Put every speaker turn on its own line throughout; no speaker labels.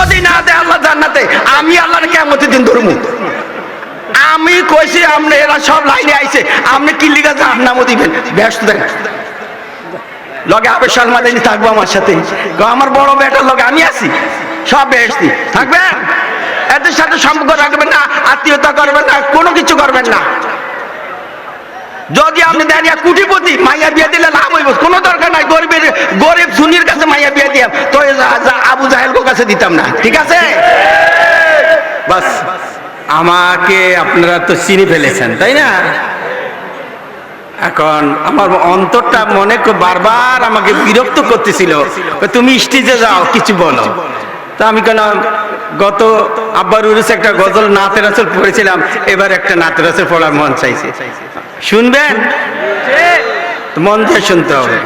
যদি না দেয় আল্লাহ জান্নাতে, আমি আল্লাহর কেমন দিন ধরবো আমি কইছি আপনি এরা সব লাইনে আইছে আপনি কি লিগা জাহান্নামও দিবেন? ব্যস্ত দেন লগে আবে সালমাদানি থাকব আমার সাথে। আমার বড় বেটার লগে আমি আছি। সব বেসতি থাকবেন? এদের সাথে সম্পর্ক রাখবেন না, আত্মীয়তা করবেন না, কোনো কিছু করবেন না। যদি আপনি দেন কুটিপতি, মাইয়া বিয়ে দিলে লাভ হইব। কোনো দরকার নাই, গরিবের গরিব সুনির কাছে মাইয়া বিয়ে দিয়াম তো আবু জাহেলকে কাছে দিতাম না। ঠিক আছে?
বাস। আমাকে আপনারা তো চিনি ফেলেছেন, তাই না? এখন আমার অন্তরটা মনে বারবার আমাকে বিরক্ত করতেছিল। তুমি স্টেজে যাও, কিছু বলো। তা আমি কেন গত আব্বার উরুসে একটা গজল নাতের আসল পড়েছিলাম, এবার একটা নাতের আসল পড়ার মন চাইছে। শুনবেন? মন দিয়ে শুনতে হবে।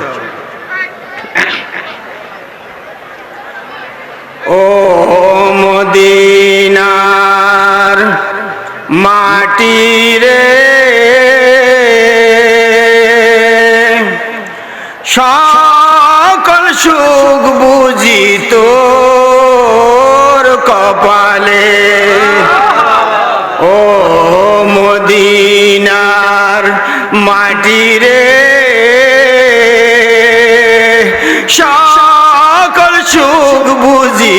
ও মদিনার মাটি রে সকল সুখ বুঝি মদিনার মাটি রে সকল সুখ বুঝি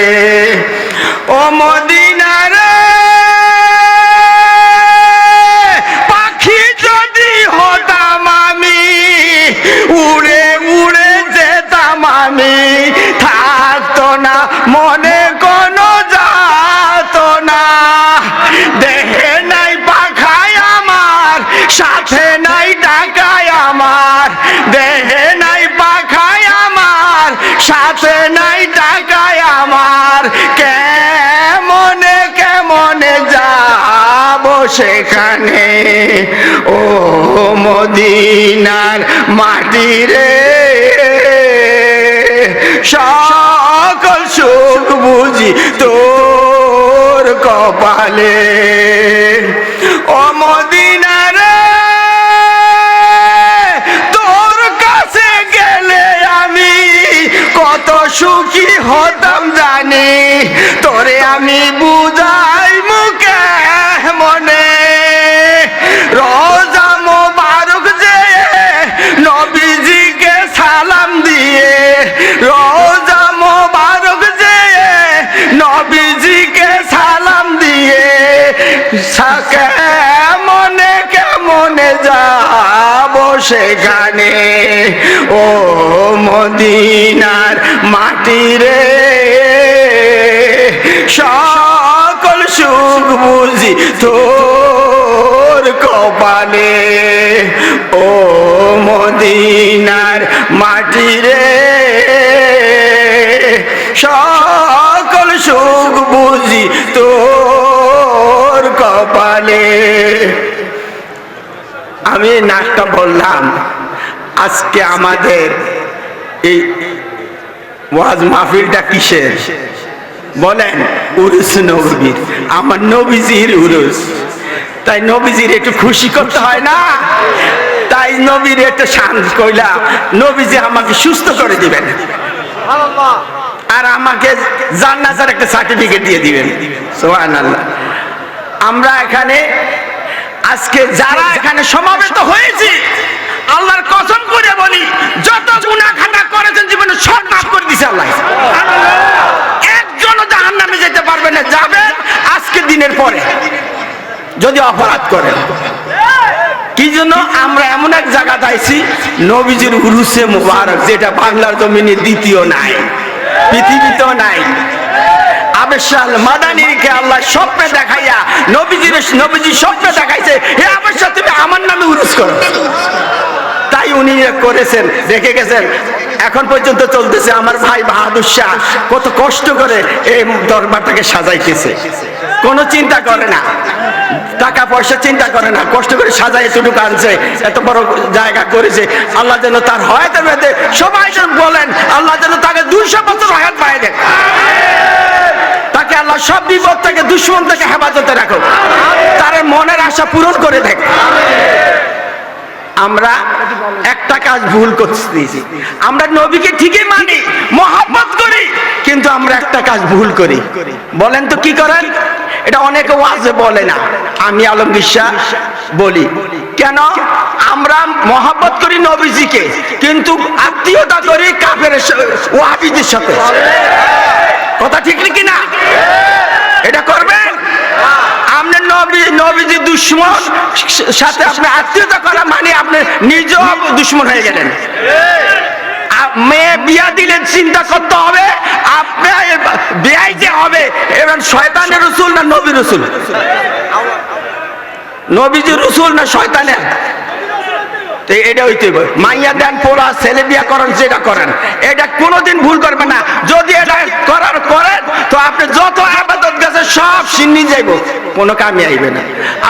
সাথে নাই টাকায় আমার কেমনে কেমনে যাব সেখানে? ও মদিনার মাটি রে। সকল সুখ বুঝি তোর কপালে। ও মদিনার হতাম জানি, তোরে আমি বুঝাই মুখে মনে। রোজা মোবারক যে নবীজিকে সালাম দিয়ে, রোজা মোবারক যে নবীজিকে সালাম দিয়ে, সাকে মনে কেমনে যাব সেখানে ও মদিনার মাটিরে সকল সুখ বুঝি তোর কপালে ও মদিনার আমি নাকটা বললাম, আজকে আমাদের এই ওয়াজ মাহফিলটা কিসের? বলেন, উরুস নবীর, আমার নবীজির উরুস। তাই নবীজির একটু খুশি করতে হয় না? তাই নবীর একটু শান্ত কইলা, নবীজি আমাকে সুস্থ করে দিবেন। আর আমাকে জান্নাতের একটা সার্টিফিকেট দিয়ে দিবেন। সোহান আল্লাহ আমরা এখানে আজকে যারা এখানে সমাবেত হয়েছি, আল্লাহর কসম করে বলি, যত গুনাহ খাতা করেছেন জীবনে সব মাফ করে দিছে আল্লাহ। একজনও জাহান নামে যেতে পারবে না যাবে আজকে দিনের পরে। যদি অপরাধ করেন। কি জন্য? আমরা এমন এক জায়গা আইছি নবীজির উরুসে মুবারক, যেটা বাংলার জমিনে দ্বিতীয় নাই, পৃথিবীতেও নাই। আবেশাল মাদানিকে আল্লাহ স্বপ্নে দেখাইয়া নবীজির নবীজি স্বপ্নে দেখাইছে, হে আবেশা তুমি আমার নামে উরুস করো। তাই উনি করেছেন, দেখে গেছেন, এখন পর্যন্ত চলতেছে আমার ভাই বাহাদুর শাহ, কত কষ্ট করে এই দরবারটাকে সাজাইতেছে। কোনো চিন্তা করে না, টাকা পয়সা চিন্তা করে না, কষ্ট করে সাজাই এতটুকু আনছে, এত বড় জায়গা করেছে। আল্লাহ যেন তার হয়তো বেঁধে সবাই যেন বলেন, আল্লাহ যেন তাকে দুইশো বছর হয়াত পায় দেন। তাকে আল্লাহ সব বিপদ থেকে, দুশ্মন থেকে হেফাজতে রাখো। তার মনের আশা পূরণ করে দেখ। আমরা একটা কাজ ভুল করতেছি। আমরা নবীকে ঠিকই মানি, মহাব্বত করি, কিন্তু আমরা একটা কাজ ভুল করি। বলেন তো কি করেন? এটা অনেকে ওয়াজে বলে না। আমি আলম বিশ্বাস বলি। কেন? আমরা মহাব্বত করি নবীজিকে, কিন্তু আত্মীয়তা করি কাফের ওয়াহাবিদের সাথে। কথা ঠিক নাকি না? এটা করবেন? আপনি মানে আপনি নিজেও হয়ে গেলেন। মেয়ে বিয়া চিন্তা হবে বিয়াইতে হবে, এবার শয়তানের রসুল না নবী রসুল? নবীজি রসুল না শয়তানের?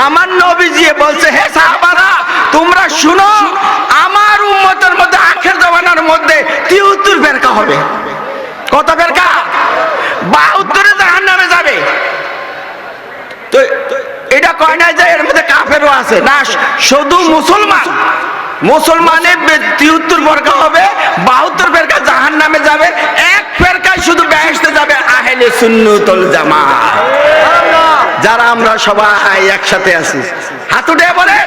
আমার নবীজি বলছে, হে সাহাবারা, তোমরা শুনো, আমার উম্মতের মধ্যে, আখের জমানার মধ্যে তিউত্তর বেরকা হবে। কত বেরকা বাহাত্তরে জাহান নামে যাবে এটা কয় না যে এর মধ্যে কাফেরও আছে? না, শুধু মুসলমান। মুসলমানের তিহত্তর ফেরকা হবে বাহাত্তর ফেরকা জাহান নামে যাবে এক ফেরকায় শুধু বেহেস্তে যাবে আহেলে সুন্নতল জামা যারা আমরা সবাই একসাথে আছি। হাত উঠে বলে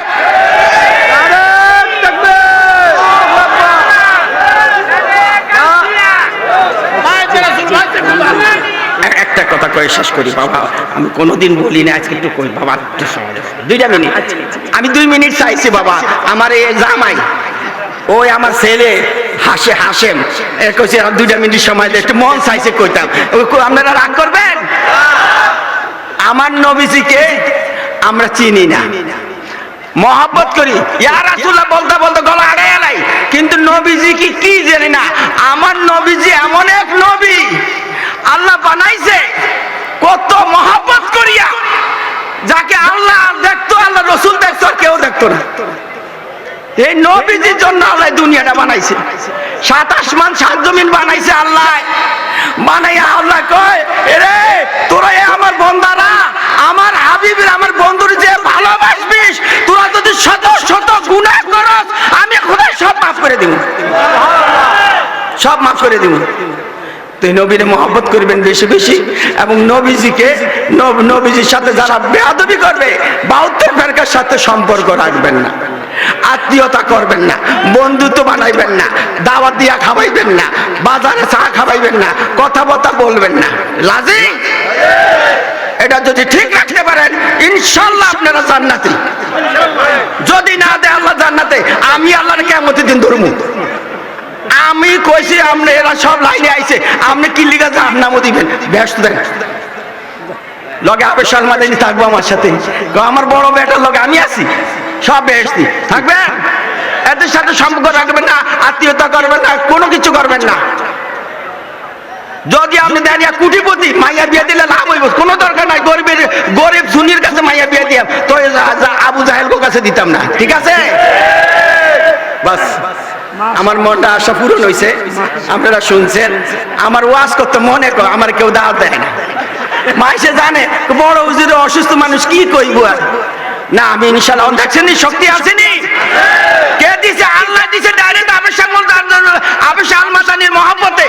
একটা শেষ করি বাবা। আমি কোনোদিন বলি না আজকে একটু কই বাবা একটু সময় দুইটা মিনিট। আমি দুই মিনিট চাইছি বাবা। আমার এই জামাই ওই আমার ছেলে হাসে হাসেম এ কইছে দুইটা মিনিট সময় একটু মন চাইছে কইতাম। আপনারা রাগ করবেন? আমার নবীজিকে আমরা চিনি না। মহাব্বত করি। ইয়া রাসূলুল্লাহ বলতে বলতে গলা আড়ে এলাই। কিন্তু নবীজি কি কি জানি না। আমার নবীজি এমন এক নবী। আল্লাহ বানাইছে। কত মহাব্বত করিয়া যাকে আল্লাহ দেখতো, আল্লাহ রসুল দেখতো কেউ দেখতো না। এই নবীজির জন্য আল্লাহ দুনিয়াটা বানাইছে। সাত আসমান সাত জমিন বানাইছে আল্লাহ। বানাইয়া আল্লাহ কয়, এরে, তোরা আমার বন্দারা, আমার হাবিবের, আমার বন্ধুর যে ভালোবাসবিস, তোরা যদি শত শত গুনাহ করস, আমি খোদা সব মাফ করে দিব সব মাফ করে দিব তো নবীর মহব্বত করবেন বেশি বেশি এবং নবীজিকে নবীজির সাথে যারা বেয়াদবি করবে, বাউত্তর ফেরকার সাথে সম্পর্ক রাখবেন না, আত্মীয়তা করবেন না, বন্ধুত্ব বানাইবেন না, দাওয়াত দিয়া খাওয়াইবেন না, বাজারে চা খাওয়াইবেন না কথা বথা বলবেন না। লাজি? এটা যদি ঠিক রাখতে পারেন, ইনশাল্লাহ আপনারা জান্নাতি। যদি না দেয় আল্লাহ জান্নাতে, আমি আল্লাহর কেমন দিন ধরবো আমি কইছি আপনি এরা সব লাইনে আইছে। আপনি কি লিগা জাহান নামও দিবেন ব্যস্ত দেন লগে আবে সালমাদানি থাকব আমার সাথে। আমার বড় বেটার লগে আমি আছি। সব বেহেস্তি থাকবেন? এদের সাথে সম্পর্ক রাখবেন না, আত্মীয়তা করবেন না, কোনো কিছু করবেন না। যদি আপনি দেন কুটিপতি, মাইয়া বিয়ে দিলে লাভ হইব। কোনো দরকার নাই। গরিবের, গরিব সুনির কাছে মাইয়া বিয়ে দিয়াম। তো আবু জাহেল কাছে দিতাম না। ঠিক আছে? বাস। আমার মনটা আশা পূরণ হয়েছে আপনারা শুনছেন? আমার ওয়াজ করতে মনে কর, আমার কেউ দাওয়াত দেয় না। মাইসে জানে, বড় হুজুরে, অসুস্থ মানুষ কি কইব আর? না, আমি ইনশাল্লাহ, দেখছেন শক্তি আসেনি কে দিছে?
আল্লাহ দিছে ডাইরেক্ট আবেশা মূল আবেশা আলমাতানির মহব্বতে।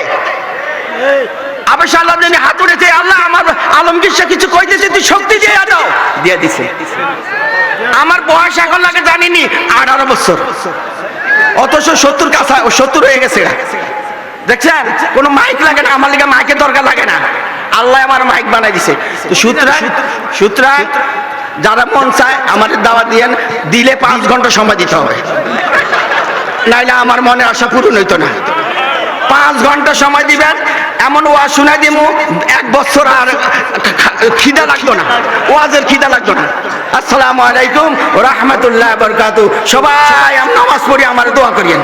আবেশা আল্লাহ হাত উঠেছে আল্লাহ আমার আলমগীর শাহ কিছু কইতেছে, তুই শক্তি দিয়ে দাও।
দিয়ে দিছে।
আমার বয়স এখন লাগে জানিনি, আঠারো বছর। অথচ সত্তর কাছা, সত্তর হয়ে গেছে দেখছেন? কোনো মাইক লাগে না, আমার লিগে মাইকের দরকার লাগে না। আল্লাহ আমার মাইক বানাই দিছে। সুতরাং সুতরাং যারা মন চায় আমাদের দাওয়া দিয়েন, দিলে পাঁচ ঘণ্টা সময় দিতে হবে। নাইলে আমার মনে আশা পূরণ হইতো না। পাঁচ ঘণ্টা সময় দিবেন এমন ওয়াজ শুনাই দিব এক বছর আর খিদা লাগতো না, ওয়াজের খিদা লাগতো না। আসসালামু আলাইকুম, রহমতুল্লাহ বরকাত সবাই নামাজ পড়ি, আমার দোয়া করিয়েন।